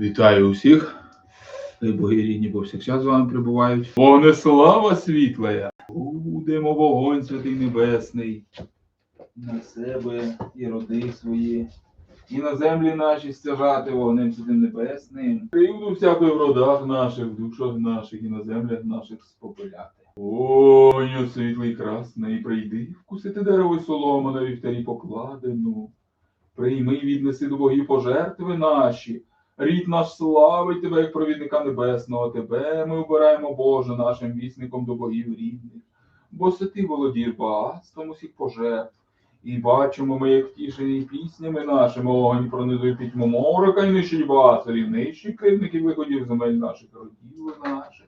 Вітаю усіх. Дай боги рідні повсякчас з вами прибувають. Вогнеслава світлая! Будемо вогонь святий небесний на себе і роди свої, і на землі наші стяжати вогнем святим небесним. Кривду всякої в родах наших, в душах наших і на землях наших спопиляти. Ой, світлий красний, прийди, вкусити дерево й солому на вівтарі покладену. Прийми віднеси до богів пожертви наші. Рід наш славить тебе, як провідника небесного. Тебе ми обираємо, Боже, нашим вісником до богів рідних. Бо це ти володієш багатством усіх пожертв. І бачимо ми, як втішені піснями нашими огонь пронизує пітьму морока і нищить басарів, нищить кривників виходів земель наших, родів наших,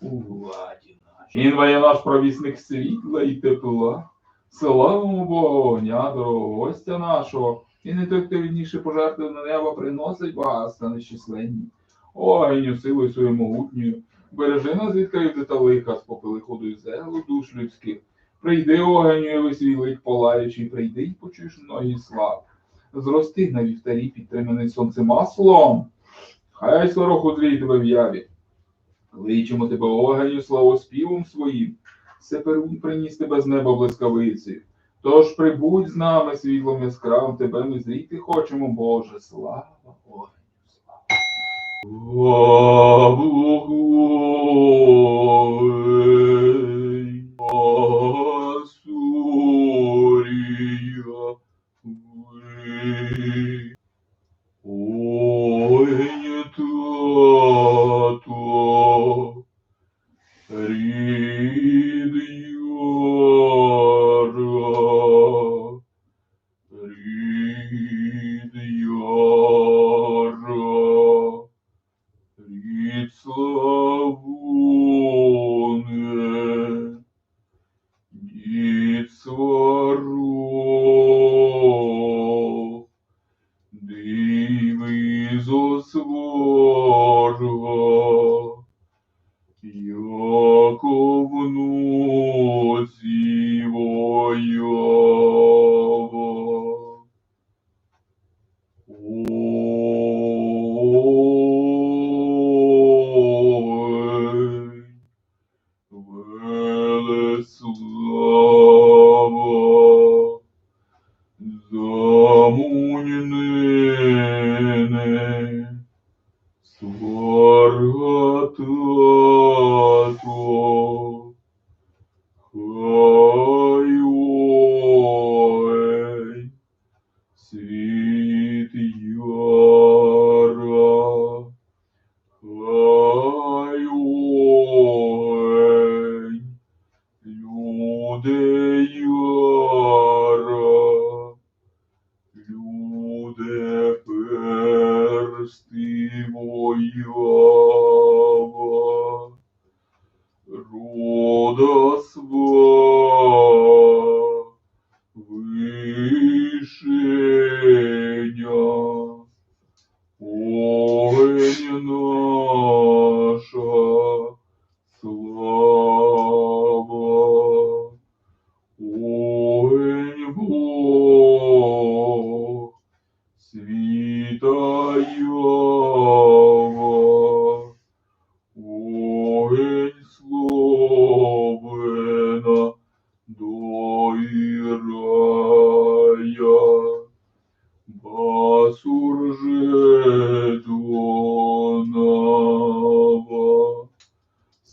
у владі нашій. Він ває наш провісник світла і тепла. Славимо Бога, огня, дорогого гостя нашого, і не той, хто відніше пожертви на небо приносить багатства нещисленні. Огеню силою свою могутньою, бережи нас від кривди та лиха, спопили ходою зелу душ людських. Прийди, огеню, і висвітлить палаючий, прийди й почуєш многі слав. Зрости на вівтарі, підтриманий сонцем маслом. Хай сорок зрій тебе в яві. Кличемо тебе огеню славоспівом своїм. Все приніс тебе з неба блискавиці. Тож прибудь з нами світлом яскравим, тебе ми зріти хочемо, Боже, слава Богу. Слава рід Славоне,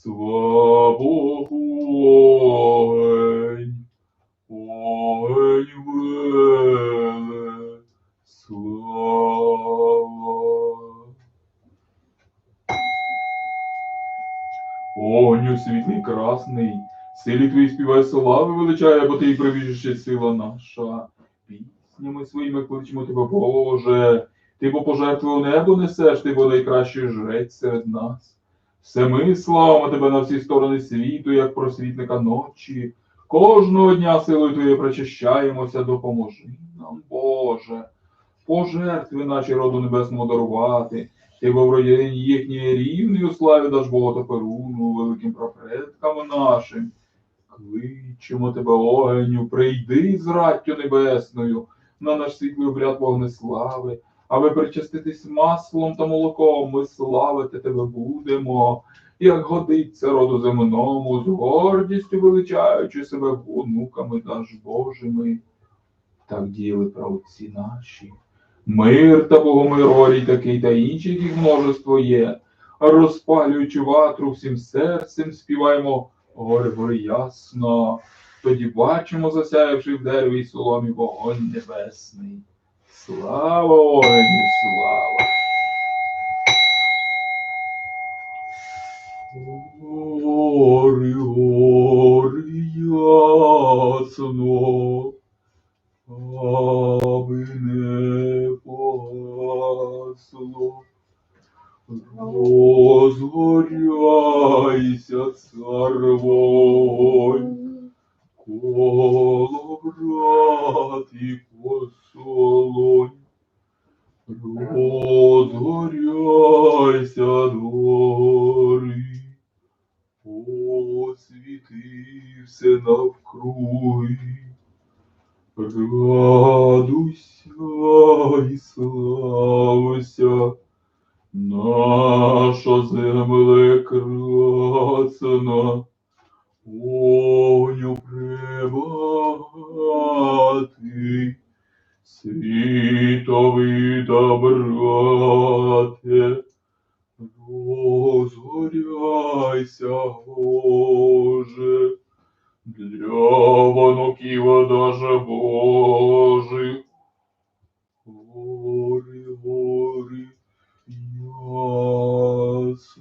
свабогу огонь, огонь веле, слава. Огню світлий красний, силі твої співай слави величає, бо ти прибіжище сила наша. Піснями своїми кличемо тебе, Боже. Ти бо пожертву небо несеш, ти бо найкращий жрець серед нас. Все ми славимо тебе на всі сторони світу, як просвітника ночі. Кожного дня силою твоєю причащаємося, допоможи нам, Боже. Пожертви наші роду небесному дарувати, ти бо в родині їхньої рівний у славі даш Бога Перуну, великим предкам нашим. Кличемо тебе, огеню, прийди з раттю небесною на наш світлий обряд вогнеслави, аби причаститись маслом та молоком, ми славити тебе будемо, як годиться роду земному, з гордістю величаючи себе онуками ж Божими. Так діяли праотці наші. Мир та богомирорій такий та інший, яких множество є. Розпалюючи ватру всім серцем, співаємо горе горе ясно. Тоді бачимо, засяявши в дереві й соломі вогонь небесний. Слава Огню, слава! Освітився навкруги. Радуйся і слався, наша земле красна, Оню пребагатий, світовий та брате, розгоряйся, Боже, для вонуків даже Божих. Гори, гори, ясно.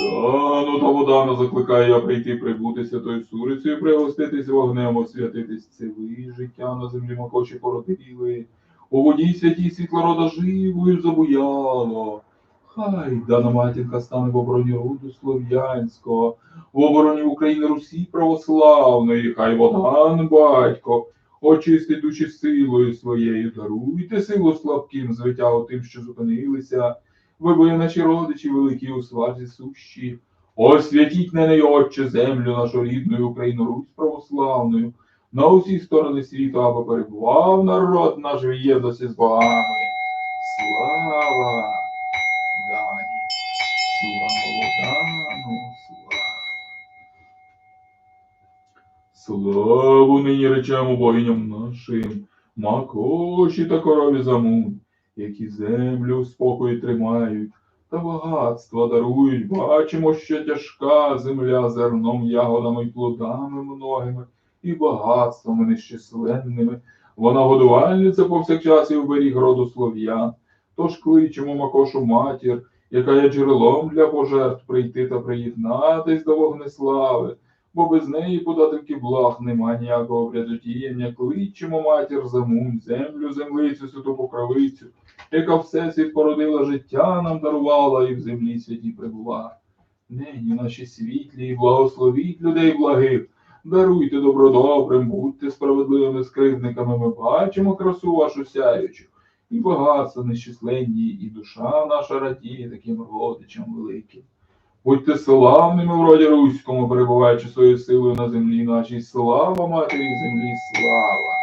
Дано та водано закликаю я прийти прибути святою сурицею, пригоститись вогнем, освятитись це ви, життя на землі макочі породили. У воді святій світлорода живою забуяло. Хай дана матінка стане в обороні роду слов'янського, в обороні України Русі православної, хай Богдан батько, очистить душі силою своєю, даруйте силу слабким, звитягу тим, що зупинилися, ви були наші родичі великі у сварзі сущі. Освятіть на неї, Отче, землю нашу рідну Україну Русь православною, на усі сторони світу, аби перебував народ наш в єдності з богами. Слава Дані, слава Дану, слава. Славу нині речемо богиням нашим, макоші та корові замун, які землю у спокої тримають, та багатства дарують. Бачимо, що тяжка земля зерном, ягодами й плодами многими, і багатствами нещисленними. Вона годувальниця повсякчас і оберіг роду слов'ян. Тож кличемо Макошу матір, яка є джерелом для пожертв прийти та приєднатись до вогнеслави, бо без неї подательки благ нема ніякого врядотіяння. Кличемо матір замунь, землю, землицю, святу покровицю, яка всесвіт породила життя нам дарувала і в землі святі прибула. Нині наші світлі, і благословіть людей благих, даруйте добродобрим, будьте справедливими скривдниками. Ми бачимо красу вашу сяючу і багатство нещисленні, і душа наша радіє таким родичам великим. Будьте славними в роді Руському, перебуваючи своєю силою на землі нашій. Слава матері землі, слава!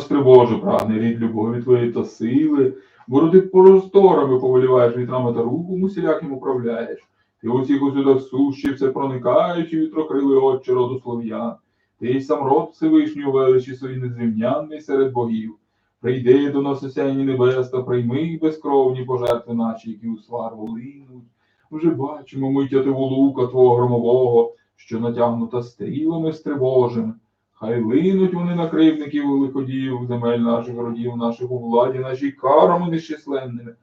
Скрибоже, прагне рід любові твоєї та сили, бо просторами повеліваєш вітрами та рухом усіляким управляєш. Ти у всіх усюдах сущий, все проникаючи вітрокрилий отче роду слов'ян. Ти й сам род Всевишній величі свої незрівнянний серед богів. Прийди до нас осяйні небес та прийми їх безкровні пожертви наші, які у сварву линуть. Вже бачимо ми тятиву лука твого громового, що натягнута стрілами стривожими. Хай линуть вони на кривдників і лиходіїв, земель наших родів, наших у владі, нашій карами нещисленними,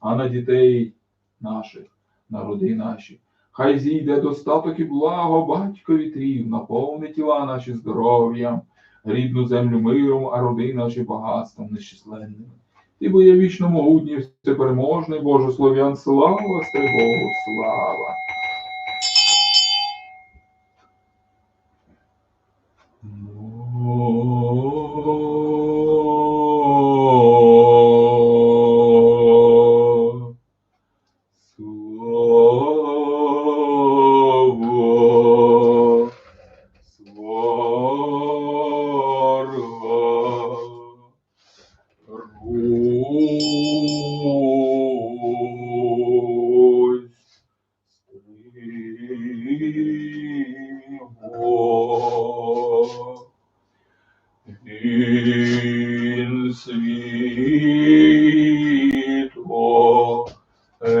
а на дітей наших, народи наші. Хай зійде достаток і благо батько вітрів, наповни тіла наші здоров'ям, рідну землю миром, а роди наші багатством нещисленними. Ти бо є вічно могутній, всепереможний, Боже слов'ян, слава, Богу. Слава,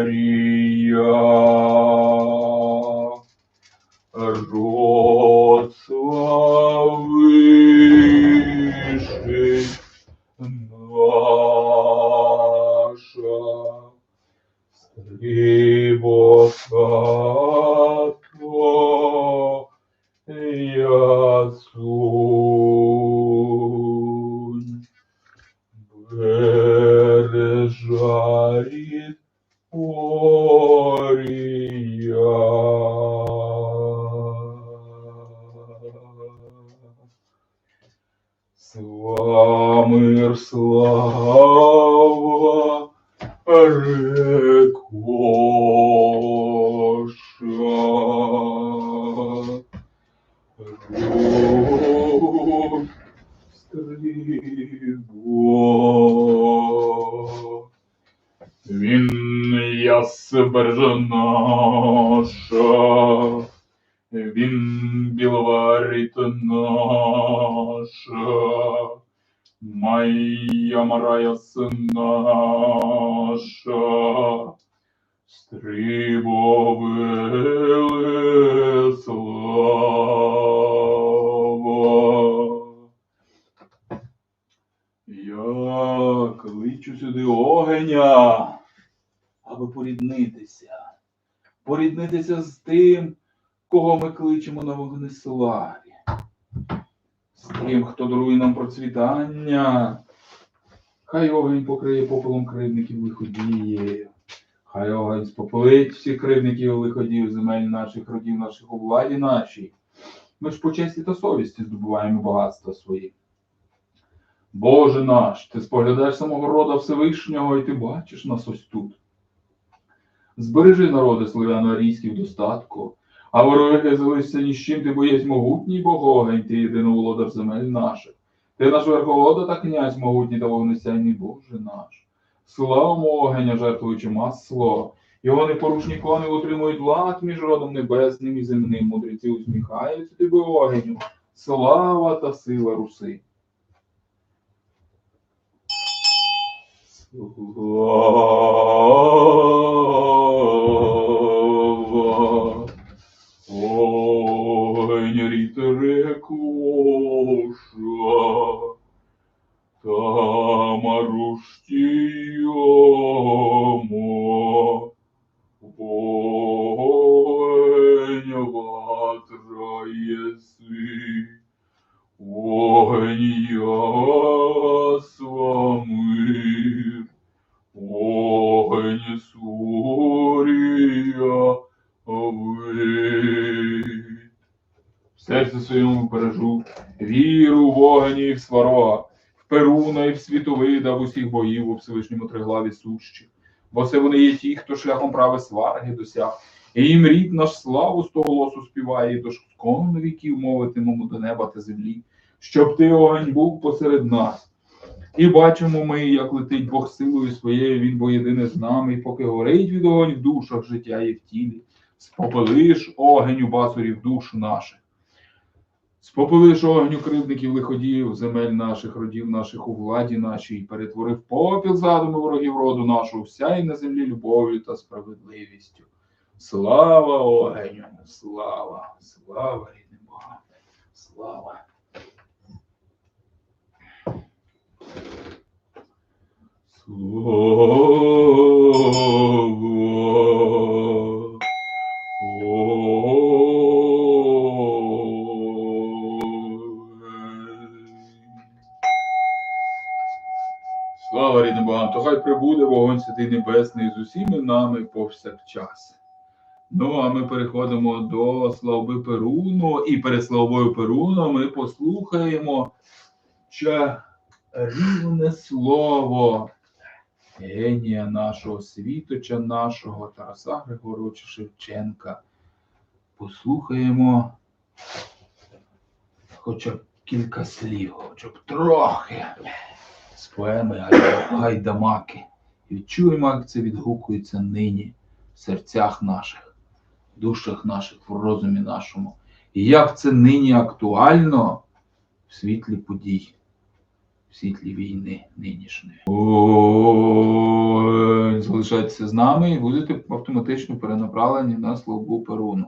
Maria. very ясбережа наша, він біловарить наша, Майя Марая наша, стрибо слава. Я кличу сюди огеня, аби поріднитися. Поріднитися з тим, кого ми кличемо на вогнеславі. З тим, хто дарує нам процвітання. Хай огонь покриє попелом кривдників лиходіїв. Хай огонь спопелить всіх кривдників лиходіїв земель наших родів, наших у владі нашій. Ми ж по честі та совісті здобуваємо багатства свої. Боже наш, ти споглядаєш самого рода Всевишнього, і ти бачиш нас ось тут. Збережи народи слов'яно-арійські в достатку, а вороги залишся ні з чим, ти боєць могутній Богогень, ти єдиноволодар земель наших. Ти наш верховода та князь могутній та вогнесяйний Боже наш. Славимо огеня, жертвуючи масло. Його непорушні кони утримують лад між родом небесним і земним. Мудреці усміхаються тобі огеню. Слава та сила руси. Слава, серці своєму бережу віру в огні і в сварога, в Перуна і в світовида, в усіх боїв у Всевишньому триглаві сущі. Бо це вони є ті, хто шляхом прави сварги досяг. І їм рід наш славу з того голосу співає, і до скон віків мовитимемо до неба та землі, щоб ти огонь був посеред нас. І бачимо ми, як летить Бог силою своєю, він бо єдине з нами, і поки горить від огонь в душах життя і в тілі, спопелиш огонь у басурів душ наших. Спопелиш огню кривдників лиходіїв, земель наших, родів наших у владі нашій, перетворив попіл задуми ворогів роду нашого, вся і на землі любов'ю та справедливістю. Слава огню! Слава! Слава рідним Богам! Слава! Слава! Слава рідним Богам, то хай прибуде вогонь Святий Небесний з усіми нами повсякчас. Ну, а ми переходимо до слави Перуну, і перед славою Перуну ми послухаємо чарівне слово генія нашого світоча, нашого Тараса Григоровича Шевченка. Послухаємо хоча б кілька слів, хоча б трохи з поеми «Гайда- Гайдамаки. І відчуємо, як це відгукується нині в серцях наших, в душах наших, в розумі нашому. І як це нині актуально в світлі подій, в світлі війни нинішньої. Залишайтеся з нами і будете автоматично перенаправлені на службу Перуну.